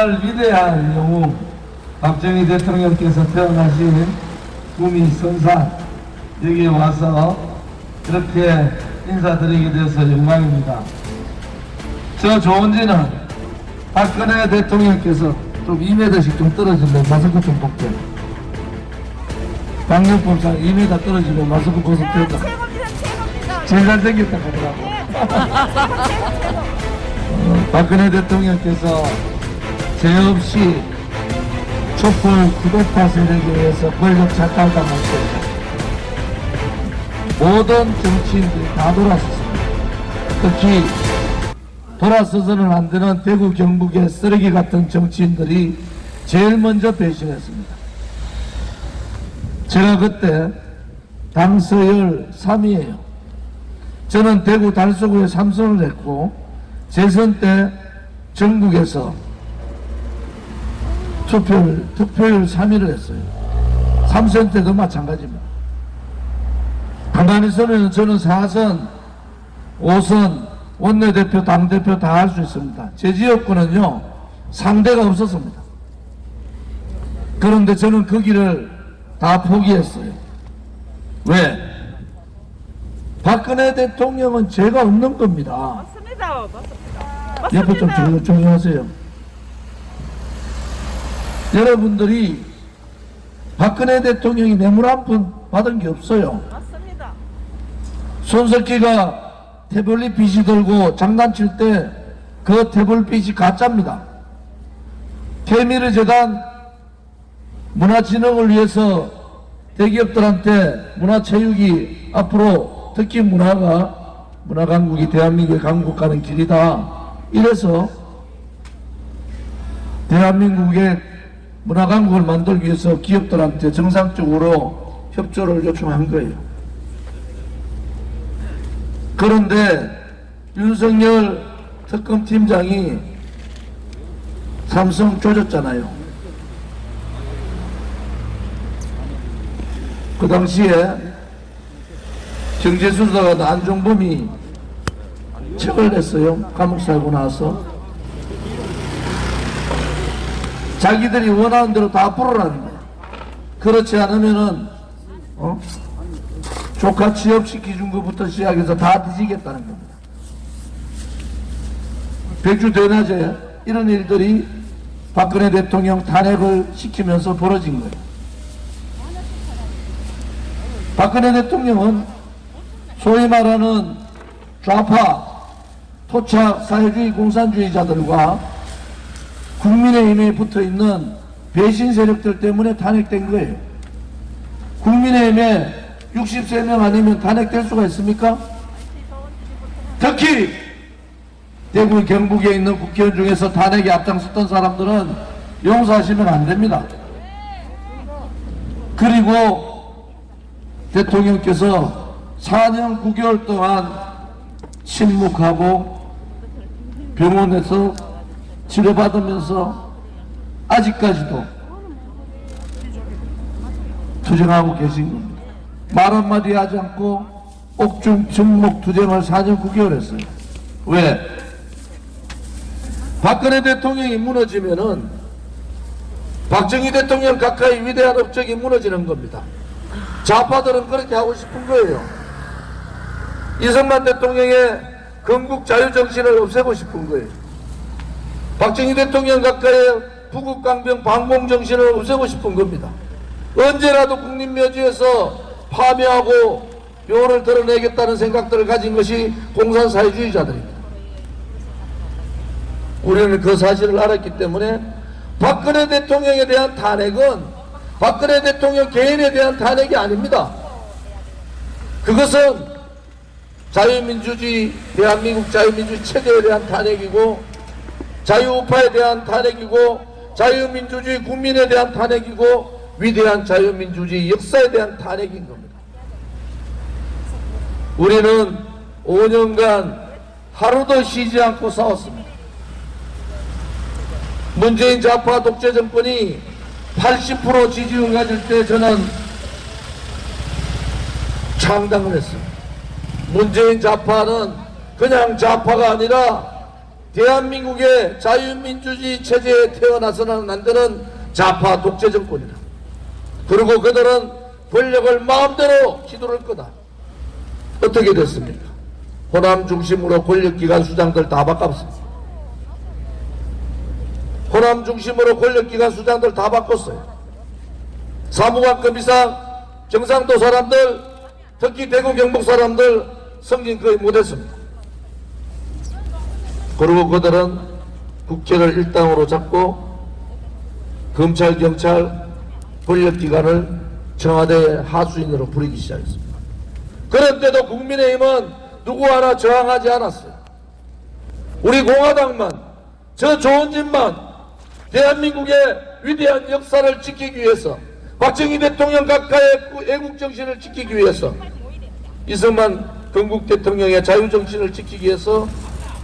정말 위대한 영웅 박정희 대통령께서 태어나신 구미 선산 여기에 와서 이렇게 인사드리게 돼서 영광입니다. 저 좋은지는 박근혜 대통령께서 좀 2m씩 좀 떨어질래 마스크 좀 벗게. 방역법상 2m 떨어지면 마스크 된다. 최고입니다, 최고입니다. 제일 잘생겼다 하더라고. 어, 박근혜 대통령께서 죄 없이 촛불 구독파 세력에 의해서 권력 착각당했습니다. 모든 정치인들이 다 돌아섰습니다. 특히 돌아서서는 안 되는 대구 경북의 쓰레기 같은 정치인들이 제일 먼저 배신했습니다. 제가 그때 당서열 3위예요. 저는 대구 달서구에 삼선을 했고 재선 때 전국에서 투표율, 투표율 3위를 했어요. 3선 때도 마찬가지입니다. 가만히 있으면 저는 4선, 5선, 원내대표, 당대표 다 할 수 있습니다. 제 지역구는요, 상대가 없었습니다. 그런데 저는 그 길을 다 포기했어요. 왜? 박근혜 대통령은 죄가 없는 겁니다. 맞습니다. 맞습니다. 옆에 좀 맞습니다. 조용하세요. 여러분들이 박근혜 대통령이 뇌물 한 푼 받은 게 없어요. 맞습니다. 손석희가 태블릿 빚이 들고 장난칠 때 그 태블릿 빚이 가짜입니다. 태미르 재단 문화진흥을 위해서 대기업들한테 문화체육이 앞으로 특히 문화가 문화강국이 대한민국의 강국 가는 길이다. 이래서 대한민국의 문화강국을 만들기 위해서 기업들한테 정상적으로 협조를 요청한 거예요. 그런데 윤석열 특검 팀장이 삼성 조졌잖아요. 그 당시에 경제수사관 안종범이 책을 냈어요. 감옥 살고 나서. 자기들이 원하는 대로 다 풀어라는 거야. 그렇지 않으면은, 어? 조카 취업시켜준 것부터 시작해서 다 뒤지겠다는 겁니다. 백주 대낮에 이런 일들이 박근혜 대통령 탄핵을 시키면서 벌어진 거예요. 박근혜 대통령은 소위 말하는 좌파, 토착, 사회주의, 공산주의자들과 국민의 힘에 붙어 있는 배신 세력들 때문에 탄핵된 거예요. 국민의 힘에 63명 아니면 탄핵될 수가 있습니까? 특히 대구 경북에 있는 국회의원 중에서 탄핵에 앞장섰던 사람들은 용서하시면 안 됩니다. 그리고 대통령께서 4년 9개월 동안 침묵하고 병원에서 치료받으면서 아직까지도 투쟁하고 계신 겁니다. 말 한마디 하지 않고 옥중 침묵 투쟁을 4년 9개월 했어요. 왜? 박근혜 대통령이 무너지면은 박정희 대통령 가까이 위대한 업적이 무너지는 겁니다. 좌파들은 그렇게 하고 싶은 거예요. 이승만 대통령의 건국 자유 정신을 없애고 싶은 거예요. 박정희 대통령 가까이 부국 강병 반공 정신을 없애고 싶은 겁니다. 언제라도 국립묘지에서 파묘하고 묘를 드러내겠다는 생각들을 가진 것이 공산 사회주의자들입니다. 우리는 그 사실을 알았기 때문에 박근혜 대통령에 대한 탄핵은 박근혜 대통령 개인에 대한 탄핵이 아닙니다. 그것은 자유민주주의, 대한민국 자유민주주의 체제에 대한 탄핵이고 자유우파에 대한 탄핵이고 자유민주주의 국민에 대한 탄핵이고 위대한 자유민주주의 역사에 대한 탄핵인 겁니다. 우리는 5년간 하루도 쉬지 않고 싸웠습니다. 문재인 좌파 독재 정권이 80% 지지율 가질 때 저는 창당을 했습니다. 문재인 좌파는 그냥 좌파가 아니라 대한민국의 자유민주주의 체제에 태어나서는 안 되는 좌파 독재 정권이다. 그리고 그들은 권력을 마음대로 휘두를 거다. 어떻게 됐습니까? 호남 중심으로 권력기관 수장들 다 바꿨습니다. 호남 중심으로 권력기관 수장들 다 바꿨어요. 사무관급 이상 경상도 사람들 특히 대구 경북 사람들 승진 거의 못했습니다. 그리고 그들은 국회를 일당으로 잡고 검찰 경찰 권력기관을 청와대 하수인으로 부리기 시작했습니다. 그런데도 국민의힘은 누구 하나 저항하지 않았어요. 우리 공화당만 저 좋은 집만 대한민국의 위대한 역사를 지키기 위해서 박정희 대통령 각하의 애국 정신을 지키기 위해서 이승만 건국 대통령의 자유 정신을 지키기 위해서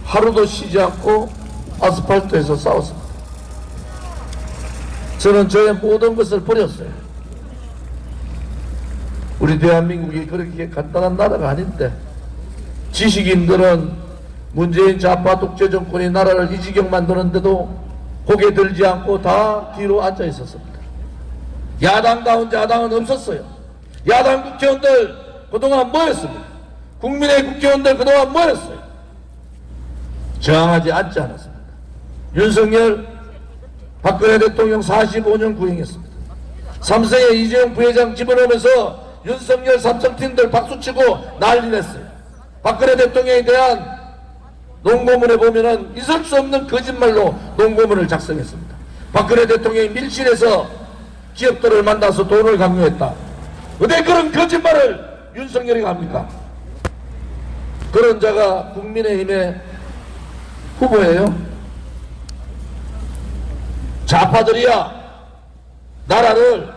하루도 쉬지 않고 아스팔트에서 싸웠습니다. 저는 저의 모든 것을 버렸어요. 우리 대한민국이 그렇게 간단한 나라가 아닌데 지식인들은 문재인 좌파 독재 정권이 나라를 이 지경 만드는데도 고개 들지 않고 다 뒤로 앉아 있었습니다. 야당다운 야당은 없었어요. 야당 국회의원들 그동안 뭐였습니까? 국민의 국회의원들 그동안 뭐였어요? 저항하지 않지 않았습니다. 윤석열 박근혜 대통령 45년 구행했습니다. 삼성의 이재용 부회장 집어넣으면서 윤석열 삼성팀들 박수치고 난리 냈어요. 박근혜 대통령에 대한 농고문에 보면은 있을 수 없는 거짓말로 농고문을 작성했습니다. 박근혜 대통령이 밀실에서 기업들을 만나서 돈을 강요했다. 어디 그런 거짓말을 윤석열이 합니까? 그런 자가 국민의힘의 후보예요. 좌파들이야 나라를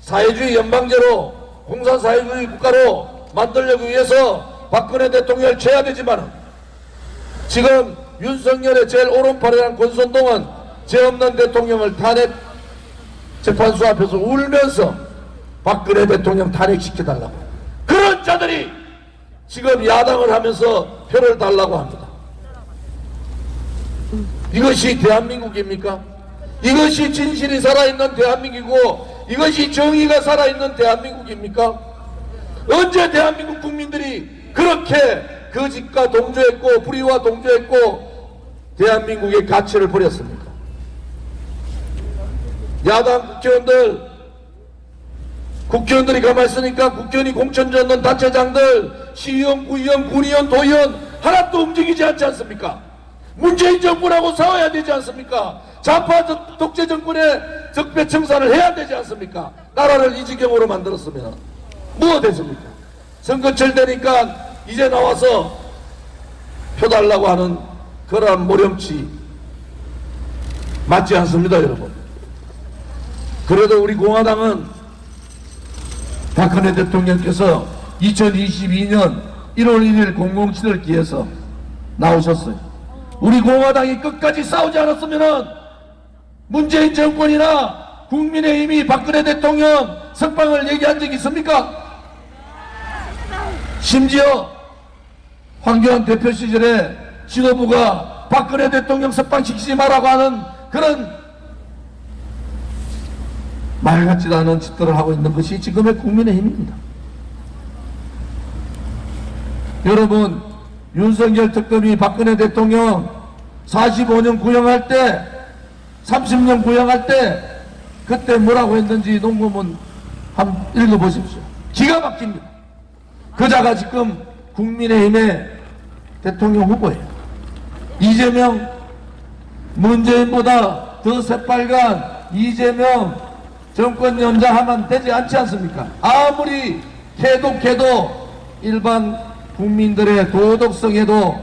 사회주의 연방제로 공산 사회주의 국가로 만들려고 위해서 박근혜 대통령을 쳐야 되지만 지금 윤석열의 제일 오른팔이라는 권선동은 죄 없는 대통령을 탄핵 재판소 앞에서 울면서 박근혜 대통령 탄핵시켜달라고 그런 자들이 지금 야당을 하면서 표를 달라고 합니다. 이것이 대한민국입니까? 이것이 진실이 살아있는 대한민국이고 이것이 정의가 살아있는 대한민국입니까? 언제 대한민국 국민들이 그렇게 거짓과 동조했고 불의와 동조했고 대한민국의 가치를 버렸습니까? 야당 국회의원들 국회의원들이 가만히 있으니까 국회의원이 공천 줬는 단체장들 시의원, 구의원, 군의원, 도의원 하나도 움직이지 않지 않습니까? 문재인 정부라고 싸워야 되지 않습니까? 좌파 적- 독재 정권의 적폐 청산을 해야 되지 않습니까? 나라를 이 지경으로 만들었으면 무엇 됐습니까? 선거철 되니까 이제 나와서 표 달라고 하는 그러한 모렴치 맞지 않습니다 여러분 그래도 우리 공화당은 박근혜 대통령께서 2022년 1월 1일 공공칠을 기해서 나오셨어요. 우리 공화당이 끝까지 싸우지 않았으면은 문재인 정권이나 국민의힘이 박근혜 대통령 석방을 얘기한 적이 있습니까? 심지어 황교안 대표 시절에 지도부가 박근혜 대통령 석방시키지 말라고 하는 그런 말 같지도 않은 짓들을 하고 있는 것이 지금의 국민의힘입니다. 여러분 윤석열 특검이 박근혜 대통령 45년 구형할 때 30년 구형할 때 그때 뭐라고 했는지 논문은 한번 읽어보십시오. 기가 막힙니다. 그자가 지금 국민의힘의 대통령 후보예요. 이재명 문재인보다 더 새빨간 이재명 정권 연장하면 되지 않지 않습니까? 아무리 해독해도 일반 국민들의 도덕성에도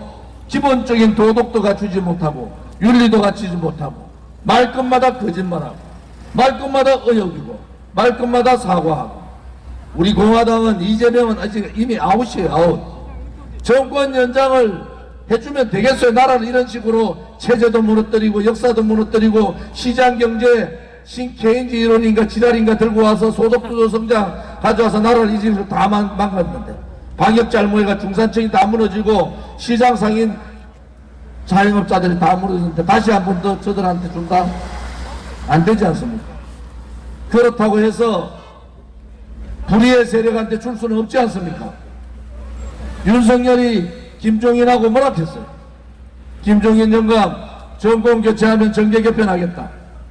기본적인 도덕도 갖추지 못하고 윤리도 갖추지 못하고 말끝마다 거짓말하고 말끝마다 의욕이고 말끝마다 사과하고. 우리 공화당은 이재명은 아직 이미 아웃이에요 아웃. 정권 연장을 해주면 되겠어요 나라를 이런 식으로 체제도 무너뜨리고 역사도 무너뜨리고 시장 경제 신케인지 이론인가 지랄인가 들고 와서 소득주도 성장 가져와서 나라를 이 집에서 다 망, 망갔는데 방역 잘못해가 중산층이 다 무너지고 시장 상인 자영업자들이 다 무너졌는데 다시 한 번 더 저들한테 준다? 안 되지 않습니까? 그렇다고 해서 불의의 세력한테 줄 수는 없지 않습니까? 윤석열이 김종인하고 뭐라 했어요? 김종인 영감 정권 교체하면 정계 개편하겠다.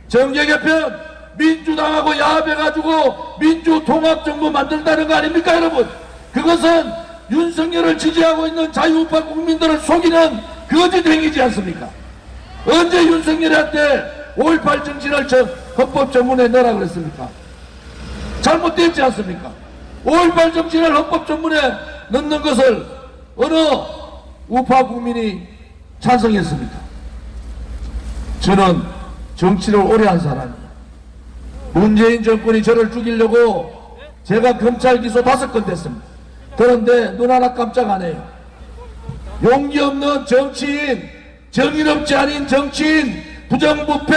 정계 개편 민주당하고 야합해가지고 민주통합정부 만든다는 거 아닙니까 여러분? 그것은 윤석열을 지지하고 있는 자유우파 국민들을 속이는 거짓 행위지 않습니까? 언제 윤석열한테 5.18 정신을 저 헌법 전문에 넣으라 그랬습니까? 잘못됐지 않습니까? 5.18 정신을 헌법 전문에 넣는 것을 어느 우파 국민이 찬성했습니까? 저는 정치를 오래 한 사람이에요. 문재인 정권이 저를 죽이려고 제가 검찰 기소 다섯 건 됐습니다. 그런데 눈 하나 깜짝 안 해요. 용기 없는 정치인, 정의롭지 않은 정치인, 부정부패,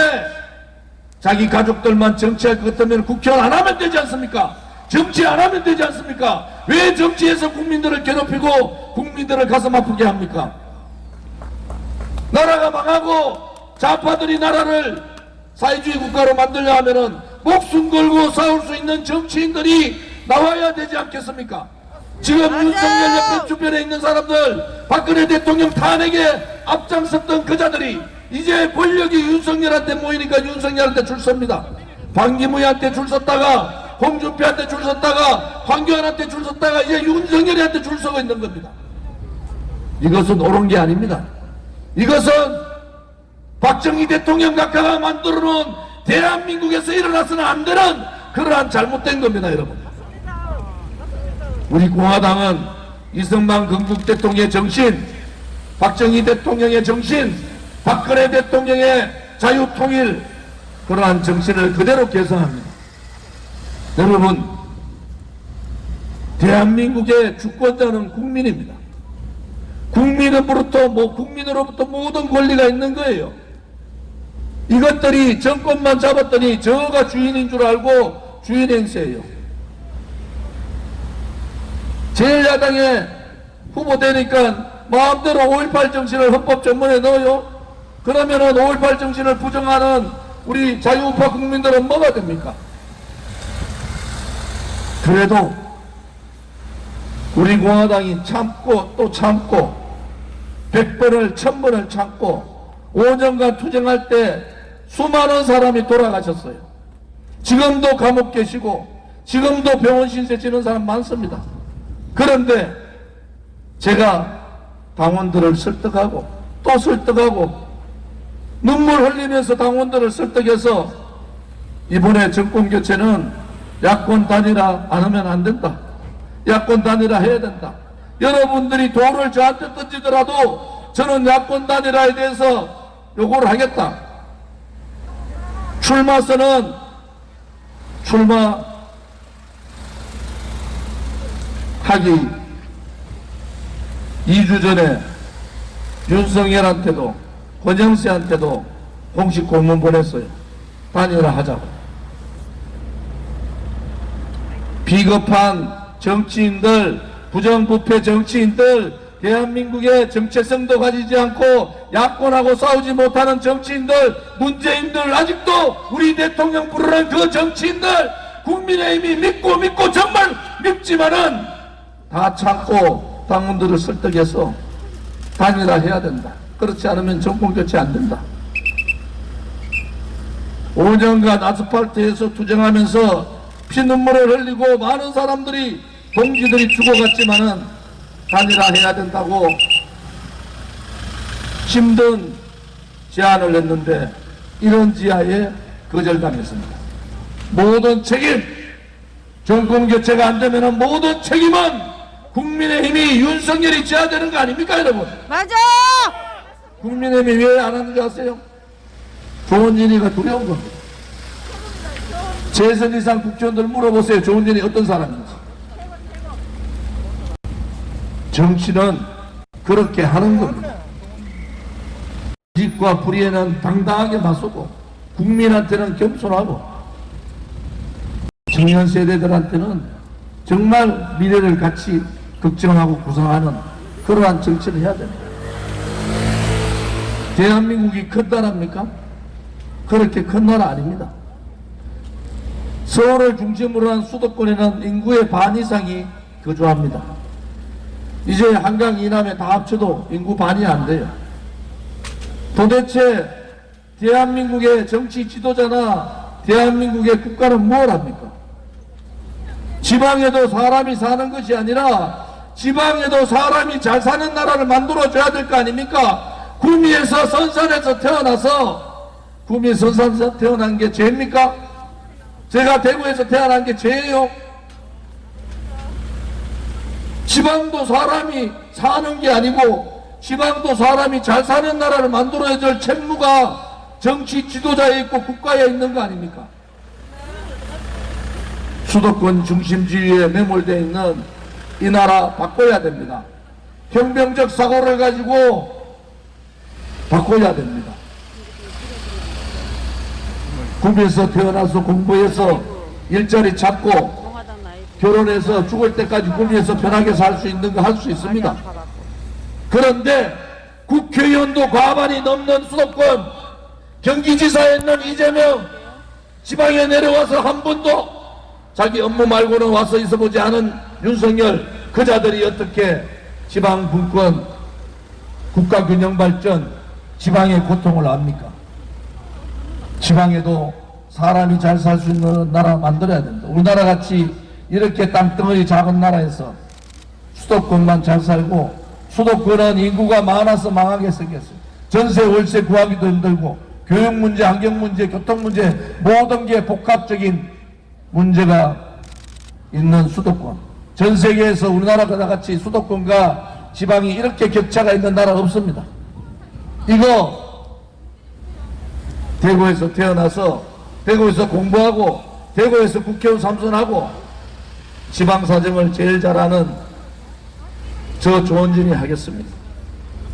자기 가족들만 정치할 것 같으면 국회의원 안 하면 되지 않습니까? 정치 안 하면 되지 않습니까? 왜 정치에서 국민들을 괴롭히고 국민들을 가슴 아프게 합니까? 나라가 망하고 좌파들이 나라를 사회주의 국가로 만들려 하면은 목숨 걸고 싸울 수 있는 정치인들이 나와야 되지 않겠습니까? 지금 윤석열 옆에 주변에 있는 사람들 박근혜 대통령 탄핵에 앞장섰던 그 자들이 이제 권력이 윤석열한테 모이니까 윤석열한테 줄 섭니다. 방기무희한테 줄 섰다가 홍준표한테 줄 섰다가 황교안한테 줄 섰다가 이제 윤석열한테 줄 서고 있는 겁니다. 이것은 옳은 게 아닙니다. 이것은 박정희 대통령 각하가 만들어 놓은 대한민국에서 일어나서는 안 되는 그러한 잘못된 겁니다, 여러분. 우리 공화당은 이승만 건국 대통령의 정신, 박정희 대통령의 정신, 박근혜 대통령의 자유통일 그러한 정신을 그대로 개성합니다. 여러분, 대한민국의 주권자는 국민입니다. 국민으로부터 뭐 국민으로부터 모든 권리가 있는 거예요. 이것들이 정권만 잡았더니 저가 주인인 줄 알고 주인 행세예요. 제1야당에 후보 되니까 마음대로 5.18 정신을 헌법 전문에 넣어요. 그러면은 5.18 정신을 부정하는 우리 자유우파 국민들은 뭐가 됩니까? 그래도 우리 공화당이 참고 또 참고 100번을 1000번을 참고 5년간 투쟁할 때 수많은 사람이 돌아가셨어요. 지금도 감옥 계시고 지금도 병원 신세 지는 사람 많습니다. 그런데 제가 당원들을 설득하고 또 설득하고 눈물 흘리면서 당원들을 설득해서 이번에 정권 교체는 야권 단일화 안 하면 안 된다. 야권 단일화 해야 된다. 여러분들이 돌을 저한테 던지더라도 저는 야권 단일화에 대해서 요구를 하겠다. 출마선은 출마 하기 2주 전에 윤석열한테도 권영세한테도 공식 공문 보냈어요. 단일화 하자고. 비겁한 정치인들, 부정부패 정치인들, 대한민국의 정체성도 가지지 않고 야권하고 싸우지 못하는 정치인들, 문재인들, 아직도 우리 대통령 부르는 그 정치인들, 국민의힘이 믿고 믿고 정말 믿지만은 다 참고 당원들을 설득해서 단일화 해야 된다. 그렇지 않으면 정권 교체 안 된다. 5년간 아스팔트에서 투쟁하면서 피눈물을 흘리고 많은 사람들이 동지들이 죽어갔지만은 단일화 해야 된다고 힘든 제안을 했는데 이런 지하에 거절당했습니다. 모든 책임 정권 교체가 안 되면 모든 책임은 국민의힘이 윤석열이 져야 되는 거 아닙니까 여러분? 맞아! 국민의힘이 왜 안 하는 줄 아세요? 일이가 두려운 겁니다. 재선 이상 국회의원들 물어보세요. 일이 어떤 사람인지. 정치는 그렇게 하는 겁니다. 직과 불의에는 당당하게 맞서고 국민한테는 겸손하고 청년 세대들한테는 정말 미래를 같이 걱정하고 구성하는 그러한 정치를 해야 됩니다. 대한민국이 큰 나라입니까? 그렇게 큰 나라 아닙니다. 서울을 중심으로 한 수도권에는 인구의 반 이상이 거주합니다. 이제 한강 이남에 다 합쳐도 인구 반이 안 돼요. 도대체 대한민국의 정치 지도자나 대한민국의 국가는 뭘 합니까? 지방에도 사람이 사는 것이 아니라 지방에도 사람이 잘 사는 나라를 만들어줘야 될 거 아닙니까? 구미에서 선산에서 태어나서 구미 선산에서 태어난 게 죄입니까? 제가 대구에서 태어난 게 죄예요? 지방도 사람이 사는 게 아니고 지방도 사람이 잘 사는 나라를 만들어야 될 책무가 정치 지도자에 있고 국가에 있는 거 아닙니까? 수도권 중심지위에 매몰되어 있는 이 나라 바꿔야 됩니다. 혁명적 사고를 가지고 바꿔야 됩니다. 구미에서 태어나서 공부해서 일자리 나이 결혼해서 죽을 때까지 구미에서 편하게 살 수 있는 거 할 수 있습니다. 그런데 국회의원도 과반이 넘는 수도권 경기지사에 있는 이재명 지방에 내려와서 한 번도 자기 업무 말고는 와서 있어보지 않은 윤석열 그자들이 어떻게 지방 분권 국가 균형 발전 지방의 고통을 압니까? 지방에도 사람이 잘 살 수 있는 나라 만들어야 된다. 우리나라 같이 이렇게 땅덩어리 작은 나라에서 수도권만 잘 살고 수도권은 인구가 많아서 망하게 생겼어요. 전세 월세 구하기도 힘들고 교육 문제, 환경 문제, 교통 문제 모든 게 복합적인 문제가 있는 수도권. 전 세계에서 우리나라가 같이 수도권과 지방이 이렇게 격차가 있는 나라 없습니다. 이거 대구에서 태어나서 대구에서 공부하고 대구에서 국회의원 삼선하고 지방사정을 제일 잘하는 저 조원진이 하겠습니다.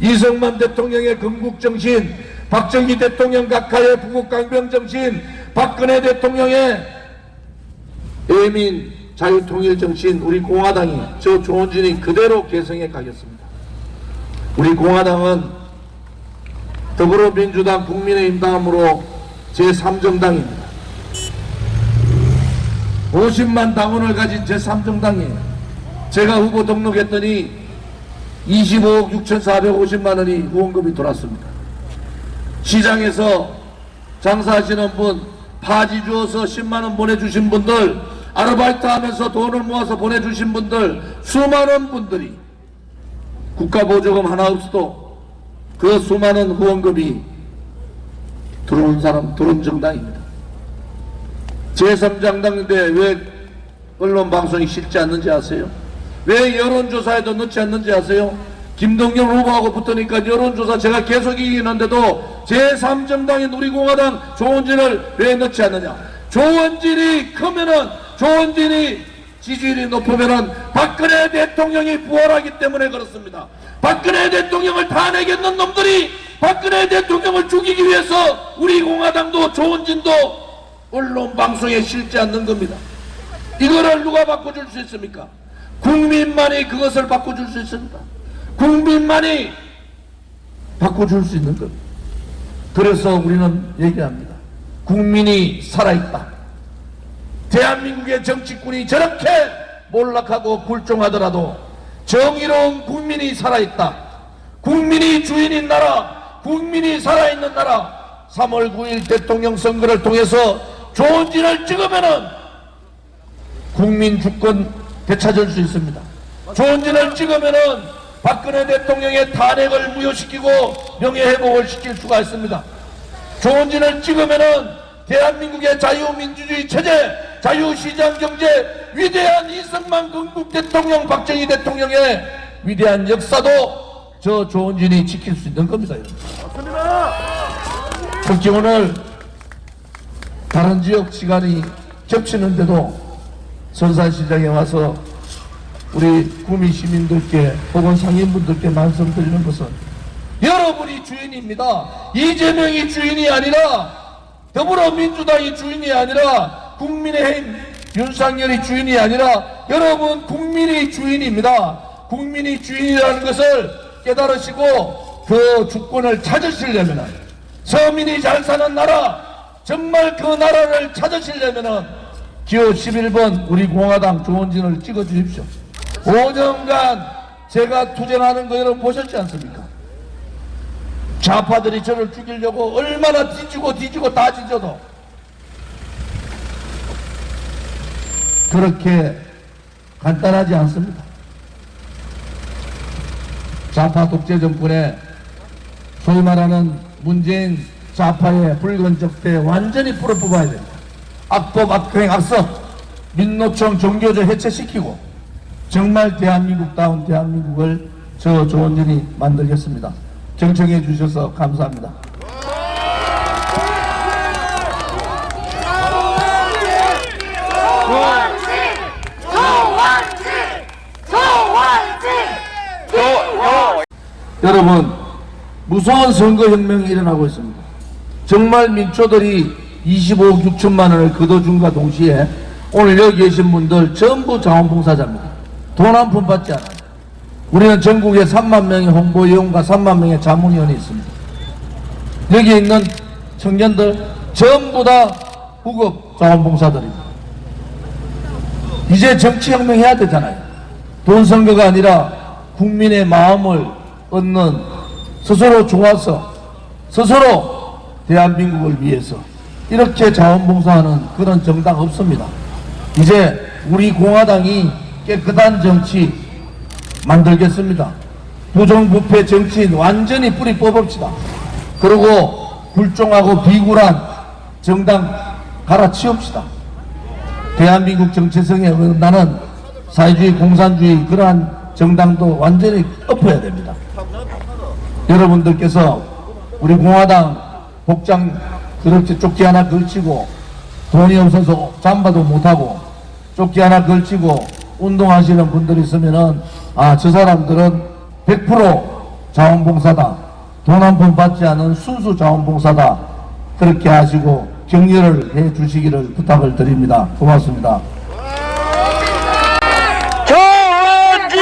이승만 대통령의 건국정신, 박정희 대통령 각하의 부국강병정신, 박근혜 대통령의 애민 자유통일정신, 우리 공화당이 저 조원진이 그대로 개성해 가겠습니다. 우리 공화당은 더불어민주당 국민의힘 다음으로 제3정당입니다. 50만 당원을 가진 제3정당이에요. 제가 후보 등록했더니 25억 6,450만 원이 후원금이 돌았습니다. 시장에서 장사하시는 분, 파지 주어서 10만 원 보내주신 분들, 아르바이트 하면서 돈을 모아서 보내주신 분들, 수많은 분들이 국가보조금 하나 없어도 그 수많은 후원금이 들어온 사람, 들어온 정당입니다. 제3정당인데 왜 언론 방송이 실지 않는지 아세요? 왜 여론조사에도 넣지 않는지 아세요? 김동연 후보하고 붙으니까 여론조사 제가 계속 이기는데도 제3정당인 우리공화당 조원진을 왜 넣지 않느냐? 조원진이 크면은 조원진이 지지율이 높으면은 박근혜 대통령이 부활하기 때문에 그렇습니다. 박근혜 대통령을 탄핵했는 놈들이 박근혜 대통령을 죽이기 위해서 우리 공화당도 조원진도 언론 방송에 실지 않는 겁니다. 이거를 누가 바꿔줄 수 있습니까? 국민만이 그것을 바꿔줄 수 있습니다. 국민만이 바꿔줄 수 있는 겁니다. 그래서 우리는 얘기합니다. 국민이 살아있다. 대한민국의 정치꾼이 저렇게 몰락하고 굴종하더라도 정의로운 국민이 살아있다. 국민이 주인인 나라, 국민이 살아있는 나라. 3월 9일 대통령 선거를 통해서 조은진을 찍으면은 국민 주권 되찾을 수 있습니다. 조은진을 찍으면은 박근혜 대통령의 탄핵을 무효시키고 명예회복을 시킬 수가 있습니다. 조은진을 찍으면은 대한민국의 자유민주주의 체제, 자유시장 경제, 위대한 이승만 건국 대통령, 박정희 대통령의 위대한 역사도 저 조은진이 지킬 수 있는 겁니다. 여러분. 특히 오늘 다른 지역 시간이 겹치는데도 선산시장에 와서 우리 구미 시민들께 혹은 상인분들께 말씀드리는 것은 여러분이 주인입니다. 이재명이 주인이 아니라 더불어민주당이 주인이 아니라 국민의힘 윤상열이 주인이 아니라 여러분 국민이 주인입니다. 국민이 주인이라는 것을 깨달으시고 그 주권을 찾으시려면은 서민이 잘 사는 나라 정말 그 나라를 찾으시려면은 기호 11번 우리 공화당 조원진을 찍어 주십시오. 5년간 제가 투쟁하는 거 여러분 보셨지 않습니까? 좌파들이 저를 죽이려고 얼마나 뒤지고 뒤지고 다 뒤져도 그렇게 간단하지 않습니다. 좌파 독재 정권의 소위 말하는 문재인 좌파의 붉은 적대 완전히 풀어 뽑아야 됩니다. 악법, 악행, 악성, 민노총 종교제 해체시키고 정말 대한민국다운 대한민국을 저 조원진이 만들겠습니다. 경청해 주셔서 감사합니다. 조원진! 조원진! 조원진! 여러분 무서운 선거혁명이 일어나고 있습니다. 정말 민초들이 25억 6천만 원을 거둬준과 동시에 오늘 여기 계신 분들 전부 자원봉사자입니다. 돈 한 푼 받지 않아요. 우리는 전국에 3만 명의 홍보위원과 3만 명의 자문위원이 있습니다. 여기 있는 청년들 전부 다 후급 자원봉사들입니다. 이제 정치혁명 해야 되잖아요. 돈 선거가 아니라 국민의 마음을 얻는 스스로 좋아서 스스로 대한민국을 위해서 이렇게 자원봉사하는 그런 정당 없습니다. 이제 우리 공화당이 깨끗한 정치 만들겠습니다. 부정부패 정치인 완전히 뿌리 뽑읍시다. 그리고 불종하고 비굴한 정당 갈아치웁시다. 대한민국 정체성에 어긋나는 사회주의 공산주의 그러한 정당도 완전히 엎어야 됩니다. 여러분들께서 우리 공화당 복장 그렇게 조끼 하나 걸치고 돈이 없어서 잠바도 못하고 조끼 하나 걸치고 운동하시는 분들이 있으면은 아 저 사람들은 100% 자원봉사다. 돈 한 푼 받지 않은 순수 자원봉사다. 그렇게 하시고 격려를 해 주시기를 부탁을 드립니다. 고맙습니다. 조원진!